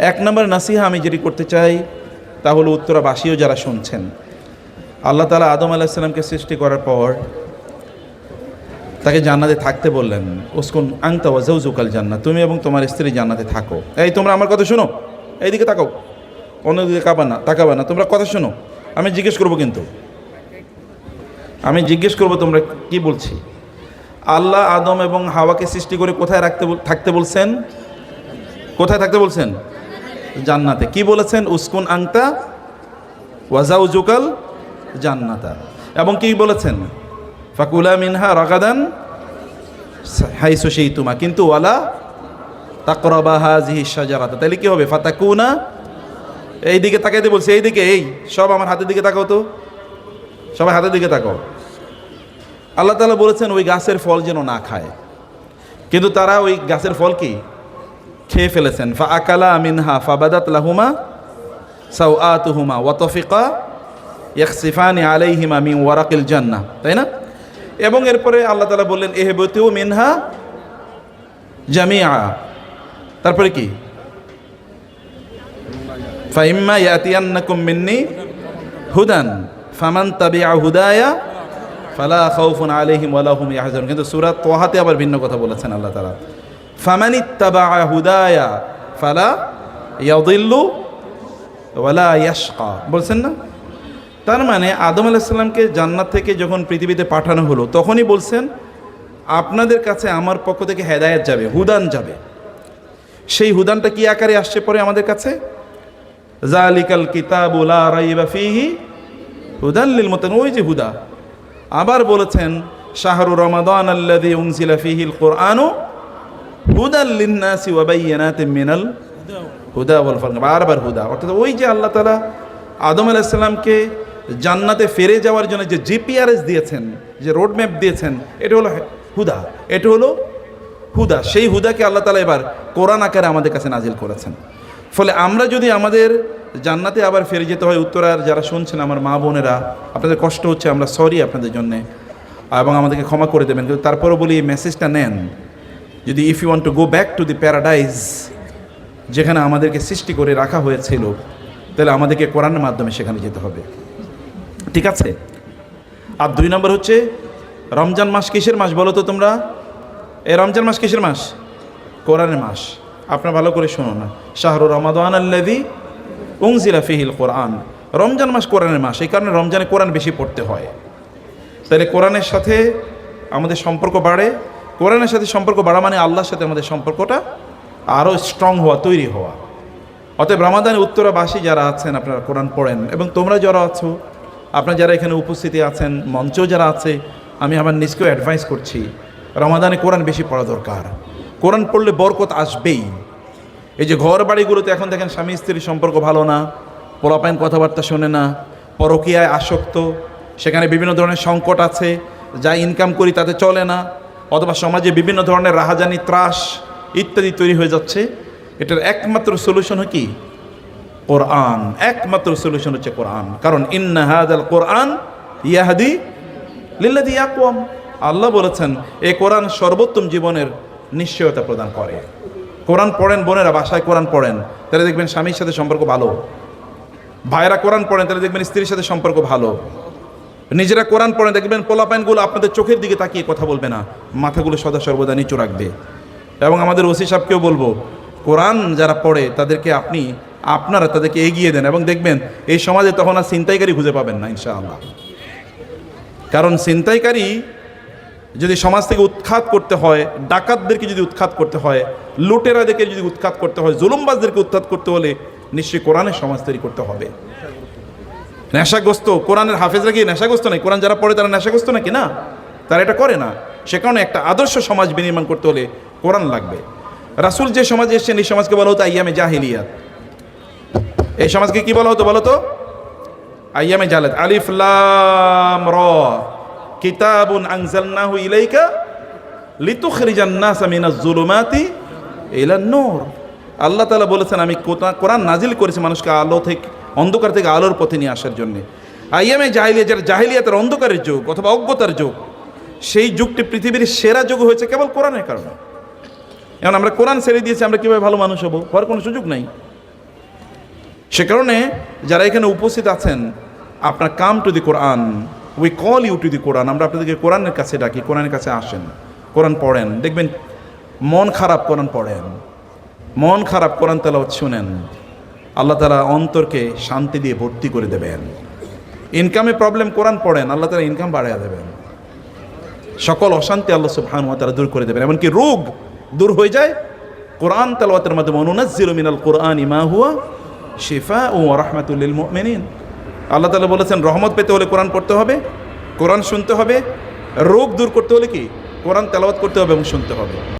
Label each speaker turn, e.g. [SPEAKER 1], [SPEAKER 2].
[SPEAKER 1] এক নম্বর নাসিহা আমি যেটি করতে চাই তা হলো উত্তরাবাসীও যারা শুনছেন। আল্লাহ তালা আদম আলাহিসাল্লামকে সৃষ্টি করার পর তাকে জান্নাতে থাকতে বললেন, উস্কুন আংতা ওয়াজাউজুকাল জান্নাত তুমি এবং তোমার স্ত্রী জান্নাতে থাকো। এই, তোমরা আমার কথা শোনো? এইদিকে তাকাও। অন্যদিকে কাবা না, তাকাবা না, তোমরা কথা শোনো। আমি জিজ্ঞেস করব কিন্তু। আমি জিজ্ঞেস করব তোমরা কি বলছি? আল্লাহ আদম এবং হাওয়াকে সৃষ্টি করে কোথায় রাখতে থাকতে বলছেন? কোথায় থাকতে বলছেন? জান্নাতে। কি বলেছেন? উস্কুন আংতা ওয়াজাউজুকাল জান্নাতা। এবং কি বলেছেন? ফাকুলা মিনহা রাগাদান হাইসু সেই তুমা কিন্তু ওয়ালা তাকরবা হাজিহি সাজারাতা তাহলে কি হবে? ফাতাকুনা এই দিকে তাকাইতে বলছি এই দিকে এই, সব আমার হাতের দিকে তাকাও তো। সবাই হাতের দিকে তাকাও। আল্লাহ তাআলা বলেছেন, ওই গাছের ফল যেন না খায়। কিন্তু তারা ওই গাছের ফল কি? খেয়ে ফেলেছেন। ফা আকালা মিনহা ফাবাদাত লাহুমা সাউ আতুহুমা ওয়াতফিকা ইয়াকসিফানি আলাইহিমা মিন ওয়ারাকিল জান্নাহ তাই না? এবং এরপরে আল্লাহ তাআলা বললেন এহবতিউ মিনহা জামিআ। তারপরে কি? ফাইম্মা ইয়াতিয়ান্নাকুম মিন্নি হুদান, ফামান তাবিআ হুদায়া ফালা খাউফুন আলাইহিম ওয়ালা হুম ইয়াহজানুন। কিন্তু সূরা তোহাতে আবার ভিন্ন কথা বলেছেন আল্লাহ তাআলা। ফামান ইত্তাবা হুদায়া, ফালা ইয়াদিল্লু ওয়ালা ইয়াশকা। বলছেন না? তার মানে আদম আলাইসাল্লামকে জান্নাত থেকে যখন পৃথিবীতে পাঠানো হলো, তখনই বলছেন, আপনাদের কাছে আমার পক্ষ থেকে হেদায়েত যাবে, হুদান যাবে। সেই হুদানটা কি আকারে আসছে পরে আমাদের কাছে? জালিকাল কিতাবুলা রাইবা ফিহি লিল মুতাকিন ওই যে হুদা। আবার বলেছেন, শাহরু রমাদান আল্লাযী উনজিলা ফিহিল কুরআনু হুদান লিন-নাসি ওয়া বায়্যিনাতিন মিনাল হুদা ওয়াল ফারক বারবার হুদা। অর্থাৎ ওই যে আল্লাহ আদম আলাইহিস জান্নাতে ফিরে যাওয়ার জন্য যে জিপিআরএস দিয়েছেন, যে রোড ম্যাপ দিয়েছেন, এটা হলো হুদা। এটা হলো হুদা। সেই হুদাকে আল্লাহ তালা এবার কোরআন আকারে আমাদের কাছে নাজিল করেছেন। ফলে আমরা যদি আমাদের জান্নাতে আবার ফিরে যেতে হয় উত্তরার যারা শুনছেন, আমার মা বোনেরা, আপনাদের কষ্ট হচ্ছে, আমরা সরি আপনাদের জন্যে, এবং আমাদেরকে ক্ষমা করে দেবেন, কিন্তু তারপরও বলি, এই মেসেজটা নেন। যদি if you want to go back to the paradise যেখানে আমাদেরকে সৃষ্টি করে রাখা হয়েছিল, তাহলে আমাদেরকে কোরআনের মাধ্যমে সেখানে যেতে হবে। ঠিক আছে? আর দুই নম্বর হচ্ছে, রমজান মাস কিসের মাস বলো তো তোমরা? এই রমজান মাস কিসের মাস? কোরআনের মাস। আপনার ভালো করে শোনো না। শাহরু রমাদান আল্লাদি উংজিলা ফিহিল কোরআন। রমজান মাস কোরআনের মাস, এই কারণে রমজানে কোরআন বেশি পড়তে হয়। তাহলে কোরআনের সাথে আমাদের সম্পর্ক বাড়ে কোরআনের সাথে সম্পর্ক বাড়া মানে আল্লাহর সাথে আমাদের সম্পর্কটা আরও স্ট্রং হওয়া, তৈরি হওয়া। অতএব রমাদানে উত্তরাবাসী যারা আছেন, আপনারা কোরআন পড়েন এবং তোমরা যারা আছো, আপনারা যারা এখানে উপস্থিতি আছেন, মঞ্চেও যারা আছে, আমি আমার নিজকেও অ্যাডভাইস করছি, রমাদানে কোরআন বেশি পড়া দরকার। কোরআন পড়লে বরকত আসবেই। এই যে ঘর বাড়িগুলোতে এখন দেখেন স্বামী স্ত্রীর সম্পর্ক ভালো না, পোলাপাইন কথাবার্তা শোনে না, পরকীয়ায় আসক্ত, সেখানে বিভিন্ন ধরনের সংকট আছে, যা ইনকাম করি তাতে চলে না অথবা সমাজে বিভিন্ন ধরনের রাহাজানি, ত্রাস ইত্যাদি তৈরি হয়ে যাচ্ছে। এটার একমাত্র সলিউশন কি? কোরআন। একমাত্র সলিউশন হচ্ছে কোরআন। কারণ ইন্না হাদাল কোরআন ইয়াহাদি লিল্লাদি ইয়াকুয়াম আল্লাহ বলেছেন, এই কোরআন সর্বোত্তম জীবনের নিশ্চয়তা প্রদান করে। কোরআন পড়েন বোনেরা, বাসায় কোরআন পড়েন, তাহলে দেখবেন স্বামীর সাথে সম্পর্ক ভালো। ভাইয়েরা কোরআন পড়েন, তাহলে দেখবেন স্ত্রীর সাথে সম্পর্ক ভালো। নিজেরা কোরআন পড়েন দেখবেন, পোলাপাইনগুলো আপনাদের চোখের দিকে তাকিয়ে কথা বলবে না। মাথাগুলো সদা সর্বদা নিচু রাখবে। এবং আমাদের ওসি সাহেবকেও বলব, কোরআন যারা পড়ে তাদেরকে আপনি, আপনারা তাদেরকে এগিয়ে দেন এবং দেখবেন, এই সমাজে তখন আর ছিনতাইকারী খুঁজে পাবেন না, ইনশাআল্লাহ। কারণ ছিনতাইকারী যদি সমাজ থেকে উৎখাত করতে হয়, ডাকাতদেরকে যদি উৎখাত করতে হয়, লুটেরাদেরকে যদি উৎখাত করতে হয়, জুলুমবাজদেরকে উৎখাত করতে হলে নিশ্চয়ই কোরআনের সমাজ তৈরি করতে হবে। নেশাগ্রস্ত, কোরআনের হাফেজরা কি নেশাগ্রস্ত নাকি? কোরআন যারা পড়ে তারা নেশাগ্রস্ত নাকি? না। তারা এটা করে না। সে কারণে একটা আদর্শ সমাজ বিনির্মাণ করতে হলে কোরআন লাগবে। রাসুল যে সমাজে এসছেন, এই সমাজকে বলা হতো আইয়ামে জাহিলিয়াত। এই সমাজকে কি বলা হতো বলো তো? আইয়ামে জালাত। আলিফ, লাম, র। কিতাবুন আনজালনাহু ইলাইকা লিতুখরিজান নাসা মিনাজ জুলুমাতি ইলান নূর। আল্লাহ তাআলা বলেছেন, আমি কোরআন নাজিল করেছি মানুষকে আলো থেকে অন্ধকার থেকে আলোর পথে নিয়ে আসার জন্য। আইয়ামে জাহিলিয়া যারা জাহিলিয়াতের অন্ধকারের যুগ অথবা অজ্ঞতার যুগ, সেই যুগটি পৃথিবীর সেরা যুগ হয়েছে কেবল কোরআনের কারণে। এখন আমরা কোরআন ছেড়ে দিয়েছি, আমরা কীভাবে ভালো মানুষ হব? হওয়ার কোনো সুযোগ নাই। সে কারণে যারা এখানে উপস্থিত আছেন, আপনার come to the Quran, we call you to the Quran, আমরা আপনাদেরকে কোরআনের কাছে ডাকি, কোরআনের কাছে আসেন, কোরআন পড়েন। দেখবেন, মন খারাপ কোরআন পড়েন, মন খারাপ কোরআন তেলাওয়াত শুনেন। আল্লাহ তালা অন্তরকে শান্তি দিয়ে ভর্তি করে দেবেন। ইনকামে প্রবলেম কোরআন পড়েন, আল্লাহ তালা ইনকাম বাড়াইয়া দেবেন। সকল অশান্তি আল্লাহ সুবহান ওয়া তাআলা দূর করে দেবেন। এমনকি রোগ দূর হয়ে যায়, কোরআন তেলাওয়াতের মাধ্যমে অনুনাজ্জিলু মিনাল কোরআন মা হুয়া শিফা ও রাহমাতুল লিল মুমিনিন। আল্লাহ তালা বলেছেন, রহমত পেতে হলে কোরআন পড়তে হবে, কোরআন শুনতে হবে। রোগ দূর করতে হলে কি? কোরআন তেলাওয়াত করতে হবে এবং শুনতে হবে।